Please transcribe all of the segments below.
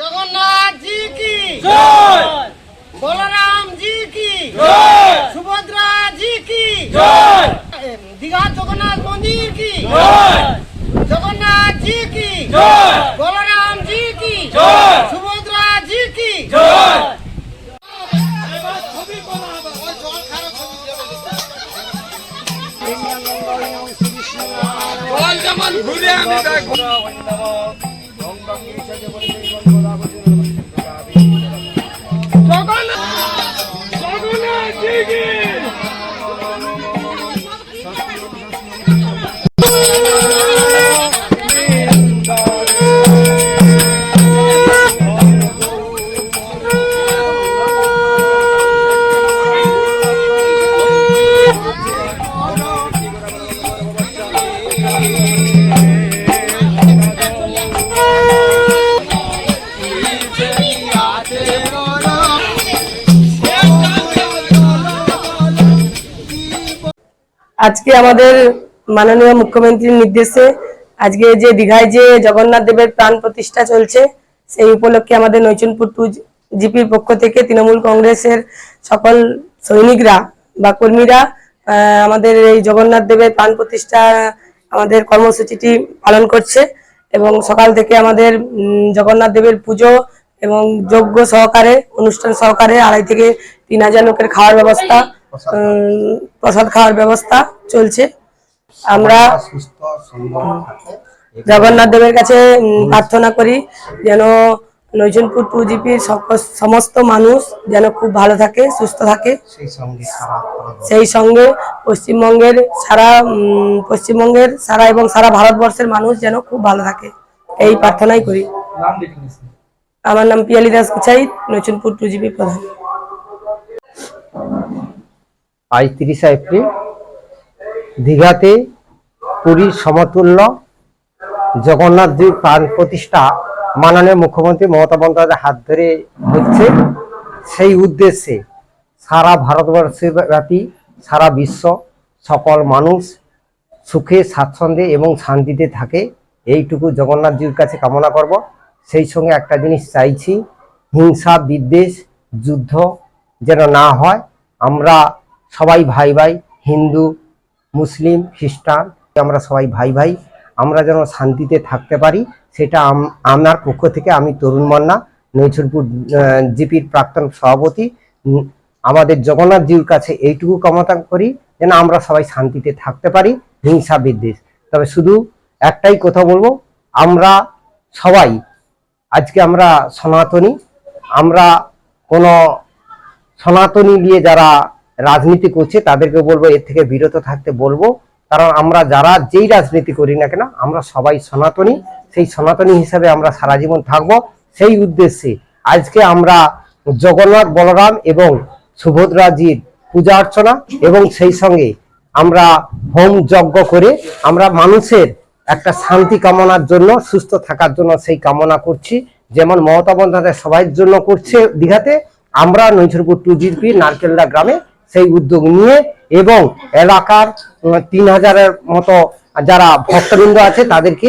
জগন্নাথ জি কি? জয়! বলরাম জি কি? জয়! সুভদ্রা জি কি? জয়! দীঘা জগন্নাথ মন্দির কি? জয়! জগন্নাথ জি কি? জয়! বলরাম জি কি? জয়! সুভদ্রা জি কি? জয়! যেমন ঘুরে আমি দেখব আজকে আমাদের মাননীয় মুখ্যমন্ত্রীর নির্দেশে আজকে যে দীঘায় যে জগন্নাথ দেবের প্রাণ প্রতিষ্ঠা চলছে, সেই উপলক্ষে আমাদের নৈচনপুর টু জিপির পক্ষ থেকে তৃণমূল কংগ্রেসের সকল সৈনিকরা বা কর্মীরা আমাদের এই জগন্নাথ দেবের প্রাণ প্রতিষ্ঠা, আমাদের কর্মসূচিটি পালন করছে এবং সকাল থেকে আমাদের জগন্নাথ দেবের পুজো এবং যজ্ঞ সহকারে, অনুষ্ঠান সহকারে আড়াই থেকে তিন হাজার লোকের খাওয়ার ব্যবস্থা প্রসাদ খাওয়ার ব্যবস্থা চলছে। আমরা জগন্নাথ দেবের কাছে প্রার্থনা করি যেন নৈজনপুর টু জিপির সমস্ত মানুষ যেন খুব ভালো থাকে সুস্থ থাকে। সেই সঙ্গে পশ্চিমবঙ্গের সারা পশ্চিমবঙ্গের সারা এবং সারা ভারতবর্ষের মানুষ যেন খুব ভালো থাকে। এই প্রার্থনাই করি। আমার নাম পিয়ালি দাস কুচাই নৈচনপুর টু জিপি প্রধান। আজ তিরিশা এপ্রিল, দীঘাতে পুরীর সমতুল্য জগন্নাথ দেব প্রাণ প্রতিষ্ঠা মাননীয় মুখ্যমন্ত্রী মমতা বন্দ্যোপাধ্যায়ের হাত ধরে হচ্ছে সেই উদ্দেশ্যে সারা ভারতবর্ষের ব্যাপী সারা বিশ্ব সকল মানুষ সুখে, স্বাচ্ছন্দ্যে এবং শান্তিতে থাকে। এইটুকু জগন্নাথজির কাছে কামনা করব। সেই সঙ্গে একটা জিনিস চাইছি, হিংসা, বিদ্বেষ, যুদ্ধ যেন না হয়। আমরা সবাই ভাই ভাই, হিন্দু, মুসলিম, খ্রিস্টান, আমরা সবাই ভাই ভাই, আমরা যেন শান্তিতে থাকতে পারি, সেটা আম- আমার পক্ষ থেকে আমি তরুণ মান্না, নৈছরপুর জিপির প্রাক্তন সভাপতি। আমাদের জগন্নাথ জিউর কাছে এইটুকু ক্ষমতা করি, যেন আমরা সবাই শান্তিতে থাকতে পারি, হিংসা বিদ্বেষ। তবে শুধু একটাই কথা বলব, আমরা সবাই, আজকে আমরা সনাতনী, আমরা কোনো সনাতনী নিয়ে যারা রাজনীতি করছে তাদেরকে বলব, এর থেকে বিরত থাকতে বলব। কারণ আমরা যারা যেই রাজনীতি করি না কেন, আমরা সবাই সনাতনী। সেই সনাতনী হিসাবে আমরা সারা জীবন থাকব। সেই উদ্দেশ্যে আজকে আমরা জগন্নাথ বলরাম এবং সুভদ্রাজির পূজা অর্চনা এবং সেই সঙ্গে আমরা হোম যজ্ঞ করে আমরা মানুষের একটা শান্তি কামনার জন্য, সুস্থ থাকার জন্য সেই কামনা করছি। যেমন মমতা বন্দ্যোপাধ্যায় সবাই জন্য করছে দীঘাতে, আমরা নৈছরপুর টু জিপি নারকেলদা গ্রামে সেই উদ্যোগ নিয়ে এবং এলাকার তিন হাজারের মতো যারা ভক্তবৃন্দ আছে তাদেরকে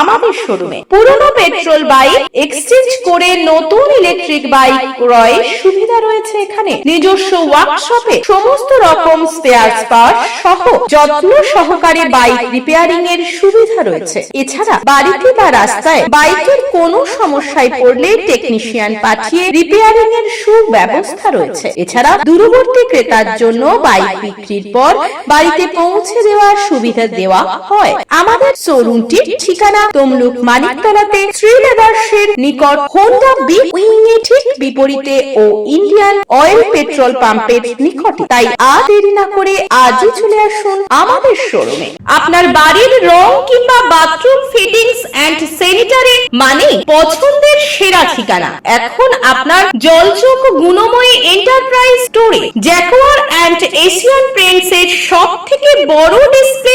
আমাদের শোরুমে। পুরনো পেট্রোল বাইক এক্সচেঞ্জ করে নতুন ইলেকট্রিক বাইক ক্রয়ের সুবিধা রয়েছে এখানে। নিজস্ব ওয়ার্কশপে সমস্ত রকম স্পেয়ার পার্ট সহ যত্ন সহকারে বাইক রিপেয়ারিং এর সুবিধা রয়েছে। এছাড়া বাড়িতে বা রাস্তায় বাইকের কোনো সমস্যায় পড়লে টেকনিশিয়ান পাঠিয়ে রিপেয়ারিং এর সুব্যবস্থা রয়েছে। এছাড়া দূরবর্তী ক্রেতার জন্য বাইক বিক্রির পর বাড়িতে পৌঁছে দেওয়ার সুবিধা দেওয়া হয়। আমাদের শোরুমটির ঠিকানা তমলুক মানিকতলাতে শ্রীলেদার্সের নিকট হোন্ডা বি উইং ঠিক বিপরীতে ও ইন্ডিয়ান অয়েল পেট্রোল পাম্পের নিকটে। তাই আর দেরি না করে আজই চলে আসুন আমাদের শোরুমে। আপনার বাড়ির রং কিংবা বাথরুম ফিটিংস এন্ড স্যানিটারি মানে পছন্দের সেরা ঠিকানা। এখন আপনার জলচোখ গুণময়ী এন্টারপ্রাইজ স্টোরে জ্যাকোয়ার অ্যান্ড এশিয়ান পেন্টস এর সব থেকে বড় ডিসপ্লে